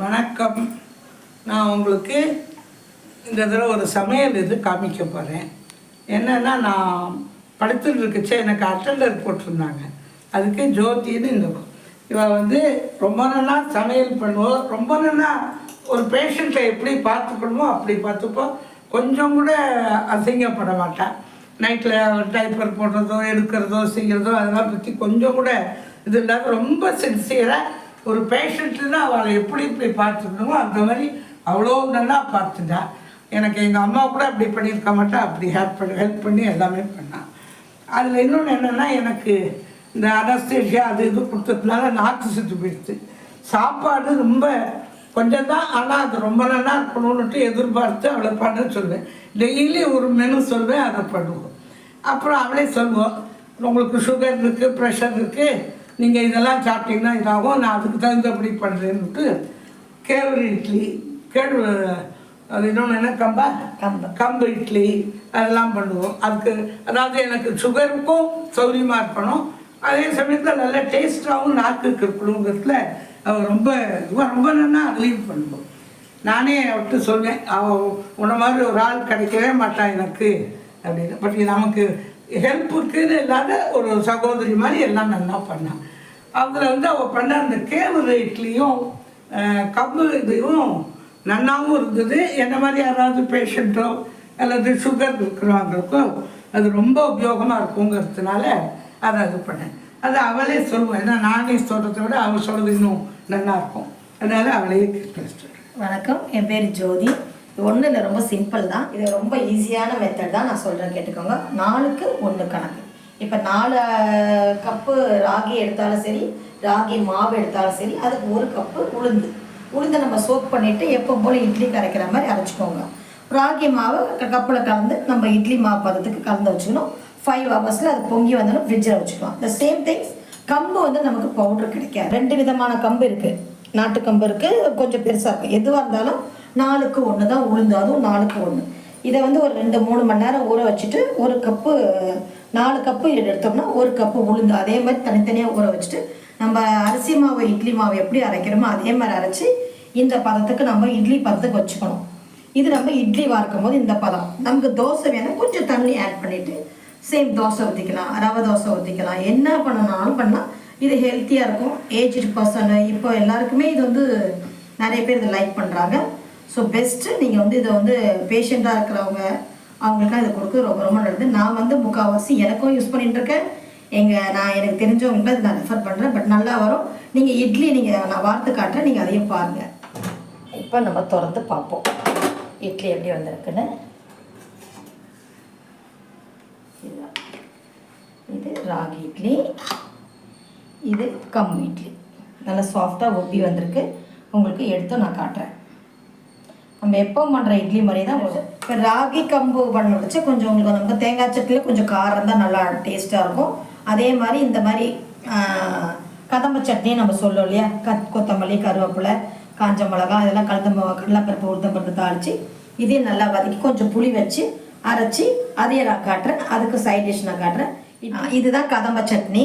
வணக்கம். நான் உங்களுக்கு இந்த தடவை ஒரு சமையல் இது காமிக்க போகிறேன் என்னென்னா நான் படுத்துட்டு இருக்கச்சே எனக்கு அட்டண்டர் போட்டிருந்தாங்க. அதுக்கு ஜோதின்னு இந்த இவ வந்து ரொம்ப நாளாக சமையல் பண்ணுவோம் ரொம்ப நாளாக ஒரு பேஷண்ட்டை எப்படி பார்த்துக்கணுமோ அப்படி பார்த்துப்போம் கொஞ்சம் கூட அசிங்கப்பட மாட்டான் நைட்டில் டைப்பர் போடுறதோ எடுக்கிறதோ செய்கிறதோ அதெல்லாம் பற்றி கொஞ்சம் கூட இது இல்லாமல் ரொம்ப சின்சியராக ஒரு பேஷண்ட்டுன்னா அவளை எப்படி இப்படி பார்த்துக்கணுமோ அந்த மாதிரி அவ்வளோ நல்லா பார்த்துட்டா. எனக்கு எங்கள் அம்மா கூட அப்படி பண்ணியிருக்க மாட்டா அப்படி ஹெல்ப் பண்ணி ஹெல்ப் பண்ணி எல்லாமே பண்ணான் அதில் இன்னொன்று என்னென்னா எனக்கு இந்த அனஸ்தேஷியா அது இது கொடுத்ததுனால நாக்கு சுற்றி போயிடுச்சு. சாப்பாடு ரொம்ப கொஞ்சம் தான் ஆனால் அது ரொம்ப நல்லா இருக்கணும்னுட்டு எதிர்பார்த்து அவளை பண்ண சொல்லுவேன். டெய்லி ஒரு மெனு சொல்வேன் அதை பண்ணுவோம். அப்புறம் அவளே சொல்லுவோம் உங்களுக்கு சுகர் இருக்குது ப்ரெஷர் இருக்குது நீங்கள் இதெல்லாம் சாப்பிட்டீங்கன்னா இதாகும். நான் அதுக்கு தகுந்தபடி பண்ணுறேன்னுட்டு கேவரு இட்லி கேழ்வு அது இன்னொன்று என்ன? கம்பா? கம்பு. கம்பு இட்லி அதெல்லாம் பண்ணுவோம். அதுக்கு அதாவது எனக்கு சுகருக்கும் சௌரியமாக இருக்கணும். அதே சமயத்தில் நல்ல டேஸ்ட்டாகவும் நாக்குக்கு இருக்கணுங்கிறதுல அவள் ரொம்ப இவன் ரொம்ப நல்லா அதுலேயும் பண்ணுவோம். நானே அவர்கிட்ட சொல்வேன் அவள் உன்ன மாதிரி ஒரு ஆள் கிடைக்கவே மாட்டான் எனக்கு அப்படின்னு. பட் நமக்கு ஹெல்ப்புக்குன்னு இல்லாத ஒரு சகோதரி மாதிரி எல்லாம் நல்லா பண்ணான் அதில் வந்து அவள் பண்ண அந்த கேவரு இட்லியும் கம்பு இதையும் நன்னாவும் இருந்தது. என்ன மாதிரி யாராவது பேஷண்ட்டோ அல்லது சுகர் இருக்கிறவங்களுக்கோ அது ரொம்ப உபயோகமாக இருக்குங்கிறதுனால அதை இது பண்ணேன். அது அவளே சொல்லுவேன் ஏன்னா நானே சொல்கிறத விட அவள் சொல்கிறது இன்னும் நல்லாயிருக்கும் அதனால் அவளையே பேசுகிறேன் வணக்கம். என் பேர் ஜோதி. இது ஒன்றும் இல்லை ரொம்ப சிம்பிள் தான். இது ரொம்ப ஈஸியான மெத்தட் தான் நான் சொல்கிறேன் கேட்டுக்கோங்க. நாளுக்கு ஒன்று கணக்கு. இப்போ நாலு கப்பு ராகி எடுத்தாலும் சரி ராகி மாவு எடுத்தாலும் சரி அதுக்கு ஒரு கப்பு உளுந்து. உளுந்தை நம்ம சோக் பண்ணிவிட்டு எப்போ போல் இட்லி கரைக்கிற மாதிரி அரைச்சிக்கோங்க. ராகி மாவை கப்பில் கலந்து நம்ம இட்லி மாவு பதத்துக்கு கலந்து வச்சுக்கணும். ஃபைவ் ஹவர்ஸில் அது பொங்கி வந்தாலும் ஃப்ரிட்ஜில் வச்சுக்கலாம். இந்த சேம் திங்ஸ் கம்பு வந்து நமக்கு பவுடர் கிடைக்காது. ரெண்டு விதமான கம்பு இருக்குது நாட்டு கம்பு இருக்குது கொஞ்சம் பெருசாக இருக்குது எதுவாக இருந்தாலும் நாலுக்கு ஒன்று தான் உளுந்து அதுவும் நாலுக்கு ஒன்று இதை வந்து ஒரு ரெண்டு மூணு மணி நேரம் ஊற வச்சுட்டு ஒரு கப்பு நாலு கப்பு எடுத்தோம்னா ஒரு கப்பு உளுந்து. அதே மாதிரி தனித்தனியாக ஊற வச்சுட்டு நம்ம அரிசி மாவு இட்லி மாவு எப்படி அரைக்கிறோமோ அதே மாதிரி அரைச்சி இந்த பதத்துக்கு நம்ம இட்லி பதத்துக்கு வச்சுக்கணும். இது நம்ம இட்லி வார்க்கும் போது இந்த பதம். நமக்கு தோசை வேணும் கொஞ்சம் தண்ணி ஆட் பண்ணிட்டு சேம் தோசை ஊற்றிக்கலாம் ரவை தோசை ஊற்றிக்கலாம் என்ன பண்ணனாலும் பண்ணால் இது ஹெல்த்தியாக இருக்கும். ஏஜ்டு பர்சனு இப்போ எல்லாருக்குமே இது வந்து நிறைய பேர் இதை லைக் பண்ணுறாங்க ஸோ பெஸ்ட்டு நீங்கள் வந்து இதை வந்து பேஷண்ட்டாக இருக்கிறவங்க அவங்களுக்கு அது கொடுக்க ரொம்ப ரொம்ப நல்லது. நான் வந்து முக்கால்வாசி எனக்கும் யூஸ் பண்ணிட்டு இருக்கேன் எங்கள் நான் எனக்கு தெரிஞ்சவங்களுக்கு அதை நான் ரெஃபர் பண்ணுறேன் பட் நல்லா வரும். நீங்கள் இட்லி நீங்கள் நான் வார்த்து காட்டுறேன். நீங்கள் அதையும் பாருங்கள் இப்போ நம்ம திறந்து பார்ப்போம். இட்லி எப்படி வந்திருக்குன்னு. இது ராகி இட்லி. இது கம்பு இட்லி. நல்லா சாஃப்டாக ஒப்பி வந்திருக்கு. உங்களுக்கு எடுத்து நான் காட்டுறேன். நம்ம எப்போ பண்ணுற இட்லி மாதிரி தான் வரும். இப்போ ராகி கம்பு பண்ண வச்சு கொஞ்சம் உங்களுக்கு நமக்கு தேங்காய் சட்னியில் கொஞ்சம் காரம் தான் நல்லா டேஸ்ட்டாக இருக்கும். அதே மாதிரி இந்த மாதிரி கதம்ப சட்னி நம்ம சொல்லோம் இல்லையா? கத் கொத்தமல்லி கருவேப்பிலை காஞ்ச மிளகா இதெல்லாம் கலந்த கடலைப்பருப்பு உளுத்தம்பருப்பு தாளித்து இதையும் நல்லா வதக்கி கொஞ்சம் புளி வச்சு அரைச்சி அதையும் நான் காட்டுறேன். அதுக்கு சைட் டிஷ் நான் காட்டுறேன். இதுதான் கதம்ப சட்னி.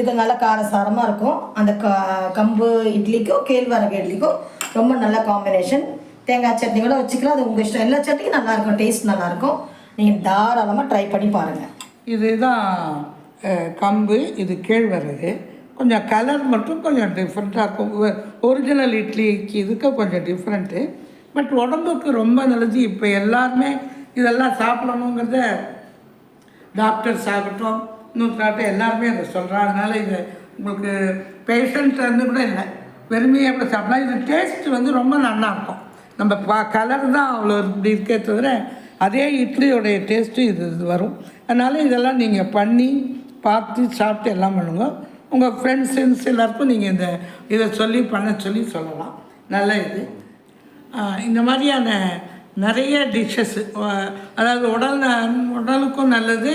இது நல்லா காரசாரமாக இருக்கும். அந்த க கம்பு இட்லிக்கும் கேழ்வரகு இட்லிக்கும் ரொம்ப நல்ல காம்பினேஷன் தேங்காய் சட்னி கூட வச்சுக்கலாம். அது உங்கள் இஷ்டம். எல்லா சட்னியும் நல்லாயிருக்கும் டேஸ்ட் நல்லாயிருக்கும் நீங்கள் தாராளமாக ட்ரை பண்ணி பாருங்கள் இதுதான் கம்பு. இது கேழ்வரகு. கொஞ்சம் கலர் மட்டும் கொஞ்சம் டிஃப்ரெண்ட்டாக இருக்கும். ஒரிஜினல் இட்லிக்கு இதுக்கு கொஞ்சம் டிஃப்ரெண்ட்டு பட் உடம்புக்கு ரொம்ப நல்லது. இப்போ எல்லாருமே இதெல்லாம் சாப்பிடணுங்கிறத டாக்டர்ஸ் ஆகட்டும் இன்னொருத்தாட்டம் எல்லாருமே அதை சொல்கிறாங்க அதனால் இது உங்களுக்கு பேஷண்ட்ஸ் வந்து கூட இல்லை. வெறுமையாக கூட சாப்பிடலாம். இது டேஸ்ட் வந்து ரொம்ப நல்லா இருக்கும். நம்ம பா கலர் தான் அவ்வளோ இப்படி இருக்கே தவிர அதே இட்லியோடைய டேஸ்ட்டு இது இது வரும். அதனால் இதெல்லாம் நீங்கள் பண்ணி பார்த்து சாப்பிட்டு எல்லாம் பண்ணுங்க. உங்கள் ஃப்ரெண்ட்ஸ் எல்லாருக்கும் நீங்கள் இந்த இதை சொல்லி பண்ண சொல்லி சொல்லலாம். நல்ல இது. இந்த மாதிரியான நிறைய டிஷ்ஷஸ்ஸு அதாவது உடல் ந- உடலுக்கும் நல்லது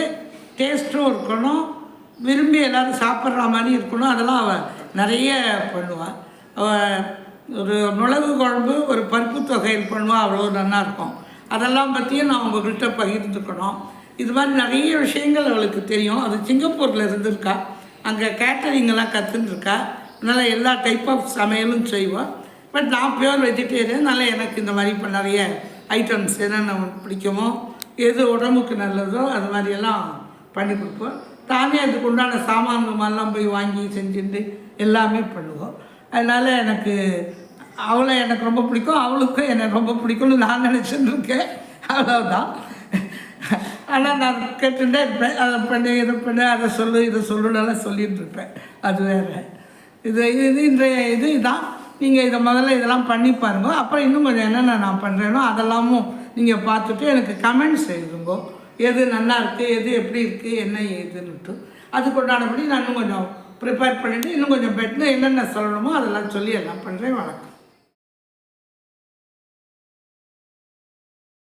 டேஸ்ட்டும் இருக்கணும். விரும்பி எல்லோரும் சாப்பிட்ற மாதிரி இருக்கணும். அதெல்லாம் அவள் நிறைய பண்ணுவாள் அவள் ஒரு மிளகு குழம்பு ஒரு பருப்பு தொகையில் பண்ணுவோம் அவ்வளோ நல்லாயிருக்கும் அதெல்லாம் பற்றியும் நான் உங்கள்கிட்ட பகிர்ந்துக்கணும். இது மாதிரி நிறைய விஷயங்கள் அவளுக்கு தெரியும். அது சிங்கப்பூரில் இருந்திருக்கா. அங்கே கேட்டரிங்கெல்லாம் கற்றுருக்கா அதனால் எல்லா டைப் ஆஃப் சமையலும் செய்வோம் பட் நான் பியூர் வெஜிடேரியன் அதனால் எனக்கு இந்த மாதிரி இப்போ நிறைய ஐட்டம்ஸ் என்னென்ன பிடிக்குமோ எது உடம்புக்கு நல்லதோ அது மாதிரியெல்லாம் பண்ணி கொடுப்போம். தானே அதுக்கு உண்டான சாமான்கள்லாம் போய் வாங்கி செஞ்சுட்டு எல்லாமே பண்ணுவோம். அதனால் எனக்கு அவளை எனக்கு ரொம்ப பிடிக்கும் அவளுக்கும் என்னை ரொம்ப பிடிக்கும்னு நான் நினச்சிட்டு இருக்கேன். அவ்வளோதான் ஆனால் நான் கேட்டுட்டே இருப்பேன். அதை பண்ணு இதை பண்ணு அதை சொல்லு இதை சொல்லுன்னு சொல்லிகிட்டு இருப்பேன். அது வேறு. இது இது இன்றைய இது இதான் நீங்கள் இதை முதல்ல இதெல்லாம் பண்ணி பாருங்க. அப்புறம் இன்னும் கொஞ்சம் என்னென்ன நான் பண்ணுறேனோ அதெல்லாமும் நீங்கள் பார்த்துட்டு எனக்கு கமெண்ட்ஸ் எழுதுங்க. எது நல்லா இருக்குது எது எப்படி இருக்குது என்ன இதுன்னுட்டு அதுக்கு உண்டானபடி நான் இன்னும் கொஞ்சம் ப்ரிப்பேர் பண்ணிவிட்டு இன்னும் கொஞ்சம் பெட்ரு என்னென்ன சொல்லணுமோ அதெல்லாம் சொல்லி எல்லாம் பண்ணுறேன் வணக்கம்.